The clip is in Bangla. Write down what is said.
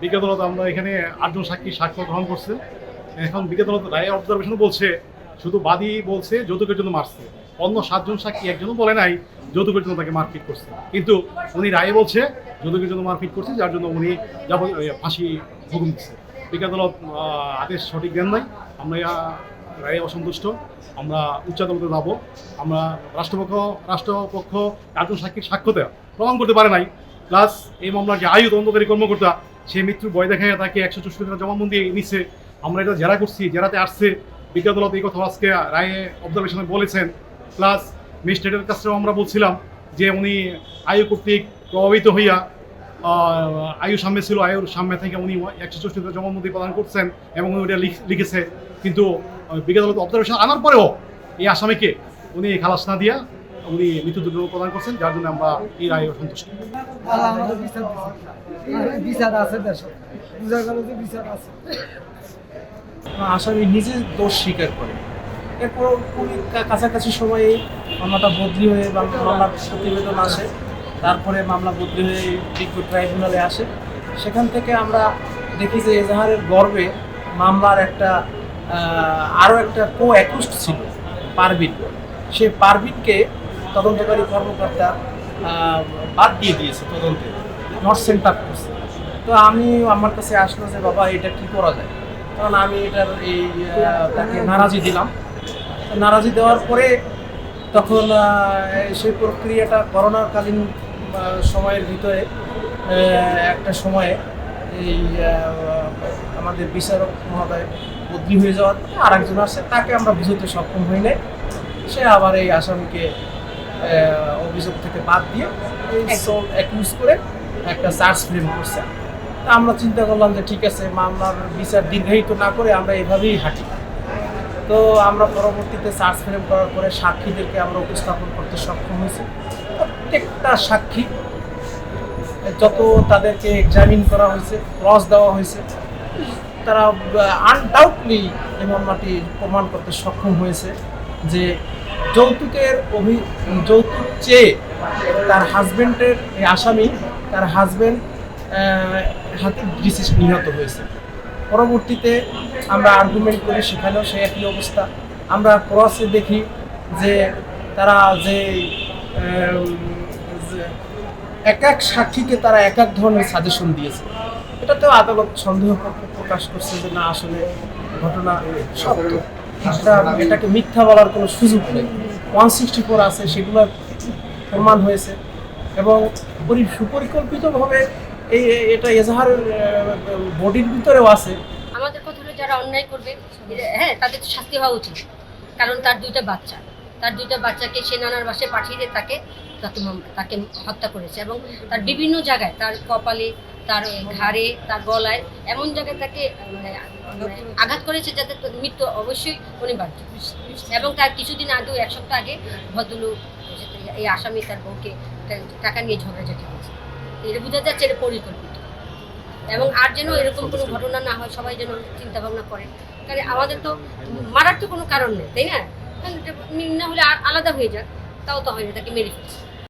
বিজ্ঞান আদালত আমরা এখানে আটজন সাক্ষী সাক্ষ্য গ্রহণ করছে। এখন বিজ্ঞান আদালত রায় অবজারভেশন বলছে শুধু বাদী বলছে যৌতুকের জন্য মারছে। অন্য সাতজন সাক্ষী একজনও বলে নাই যৌতুকের জন্য তাকে মারপিট করছে। কিন্তু উনি রায়ে বলছে যৌতুকের জন্য মারপিট করছে যার জন্য উনি যাব ফাঁসি হুকুম দিচ্ছে। আহ, আদেশ সঠিক দেন নাই। আমরা রায়ে অসন্তুষ্ট। আমরা উচ্চ আদালতে যাব। আমরা রাষ্ট্রপক্ষ রাষ্ট্রপক্ষ চারজন সাক্ষীর সাক্ষ্যতে প্রমাণ করতে পারে নাই। প্লাস এই মামলার যে আয়ু তদন্তকারী কর্মকর্তা সে মৃত্যুর ভয় দেখায় তাকে একশো চৌষট্টি টাকা জবানবন্দি নিচ্ছে আমরা এটা জেরা করছি জেরাতে আসছে। বিজ্ঞান আদালত এই কথা আজকে রায়ে অবজারভেশনে বলেছেন। প্লাস ম্যাজিস্ট্রেটের কাছেও আমরা বলছিলাম যে উনি আয়ু কর্তৃক প্রভাবিত হইয়া আয়ু সামনে ছিল আয়ুর সামনে থেকে উনি একশো চৌষট্টি জবানবন্দি প্রদান করছেন এবং উনি ওটা লিখ- লিখেছে। কিন্তু আহ, বিজ্ঞান আদালত অবজারভেশন আনার পরেও এই আসামিকে উনি খালাস না দিয়া উনি মৃত্যুদণ্ড প্রদান করছেন, যার জন্য আমরা এই রায়ে সন্তুষ্ট। আছে আছে আসামি নিজে দোষ স্বীকার করে। এরপর খুবই কাছাকাছি সময়ে মামলাটা বদলি হয়ে মামলার প্রতিবেদন আসে। তারপরে মামলা বদলি হয়ে বিজ্ঞ ট্রাইব্যুনালে আসে। সেখান থেকে আমরা দেখি যে এজাহারের গর্বে মামলার একটা আরও একটা কো অ্যাকুস্ট ছিল পারবিন সে পারবিনকে তদন্তকারী কর্মকর্তা বাদ দিয়ে দিয়েছে তদন্তে নট সেন্টার করছে তো আমি, আমার কাছে আসলো যে, বাবা, এটা কি করা যায়? কারণ আমি এটার এই তাকে নারাজি দিলাম। নারাজি দেওয়ার পরে তখন সেই প্রক্রিয়াটা করোনাকালীন সময়ের ভিতরে একটা সময়ে এই আমাদের বিচারক মহোদয় বদলি হয়ে যাওয়ার পরে আর একজন আসে, তাকে আমরা বুঝতে সক্ষম হই নাই। সে আবার এই আসামিকে অভিযোগ থেকে বাদ দিয়ে এই সোল অ্যাকিউজ করে একটা চার্জ ফ্রেম করছে। তা আমরা চিন্তা করলাম যে ঠিক আছে মামলার বিচার দীর্ঘায়িত না করে আমরা এভাবেই হাঁটি। তো আমরা পরবর্তীতে চার্জ ফ্রেম করার পরে সাক্ষীদেরকে আমরা উপস্থাপন করতে সক্ষম হয়েছি। প্রত্যেকটা সাক্ষী যত তাদেরকে এক্সামিন করা হয়েছে ক্রস দেওয়া হয়েছে তারা আনডাউটলি এই মামলাটি প্রমাণ করতে সক্ষম হয়েছে যে যৌতুকের অভি, যৌতুক চেয়ে তার হাজবেন্ডের এই আসামি, তার হাজবেন্ড হাতে বিশেষ নিহত হয়েছে। পরবর্তীতে আমরা আর্গুমেন্ট করি, সেখানেও সে একই অবস্থা। আমরা ক্রসে দেখি যে তারা যে এক এক সাক্ষীকে তারা এক এক ধরনের সাজেশন দিয়েছে। এটাতেও আদালত সন্দেহ প্রকাশ করছে যে না, আসলে ঘটনা সত্য। এটা এটাকে মিথ্যা বলার কোনো সুযোগ নেই। ওয়ান সিক্সটি ফোর আছে সেগুলো প্রমাণ হয়েছে। এবং পরি- সুপরিকল্পিতভাবে এই, এটা এজাহারের বডির ভিতরেও আছে। আমাদের কথা যারা অন্যায় করবে হ্যাঁ তাদের তো শাস্তি হওয়া উচিত। কারণ তার দুইটা বাচ্চা। তার দুইটা বাচ্চাকে সে নানার বাসায় পাঠিয়ে দিয়ে তাকে তাকে হত্যা করেছে। এবং তার বিভিন্ন জায়গায় তার কপালে তার ঘাড়ে তার গলায় এমন জায়গায় তাকে মানে, আঘাত করেছে যাতে মৃত্যু অবশ্যই অনিবার্য। এবং তার কিছুদিন আগেও এক সপ্তাহ আগে ভদ্রলোক এই আসামি তার বউকে টাকা নিয়ে ঝগড়াঝাটি করেছে। এটা বোঝা যাচ্ছে এটা পরিকল্পিত। এবং আর যেন এরকম কোনো ঘটনা না হয় সবাই যেন চিন্তা ভাবনা করে। কারণ আমাদের তো মারার তো কোনো কারণ নেই তাই না? না হলে আর আলাদা হয়ে যাক তাও তো হয় না তাকে মেরে ফেলছে।